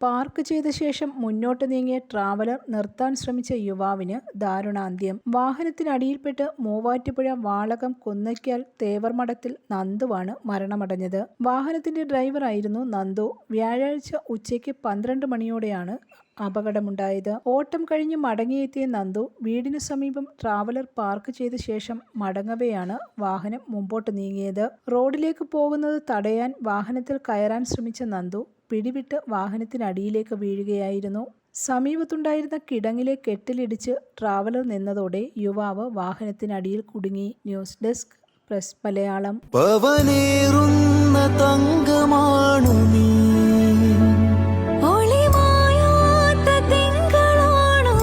Park ചെയ്ത ശേഷം മുന്നോട്ട് നീങ്ങിയ ട്രാവലർ നിർത്താൻ ശ്രമിച്ച യുവാവിന് ദാരുണാന്ത്യം. വാഹനത്തിനടിയിൽപ്പെട്ട് മൂവാറ്റുപുഴ വാളകം കുന്നയ്ക്കാൽ തേവർമഠത്തിൽ നന്ദുവാണ് മരണമടഞ്ഞത്. വാഹനത്തിന്റെ ഡ്രൈവറായിരുന്നു നന്ദു. വ്യാഴാഴ്ച ഉച്ചയ്ക്ക് പന്ത്രണ്ട് മണിയോടെയാണ് അപകടമുണ്ടായത്. ഓട്ടം കഴിഞ്ഞ് മടങ്ങിയെത്തിയ നന്ദു വീടിനു സമീപം ട്രാവലർ പാർക്ക് ചെയ്ത ശേഷം മടങ്ങവെയാണ് വാഹനം മുമ്പോട്ട് നീങ്ങിയത്. റോഡിലേക്ക് പോകുന്നത് തടയാൻ വാഹനത്തിൽ കയറാൻ ശ്രമിച്ച നന്ദു പിടിവിട്ട് വാഹനത്തിനടിയിലേക്ക് വീഴുകയായിരുന്നു. സമീപത്തുണ്ടായിരുന്ന കിടങ്ങിലെ കെട്ടിലിടിച്ച് ട്രാവലർ നിന്നതോടെ യുവാവ് വാഹനത്തിനടിയിൽ കുടുങ്ങി. News desk press Malayalam. പവനേറുന്ന തങ്കമാണു നീ. ഒളിമായാത്ത തിങ്കളാണോ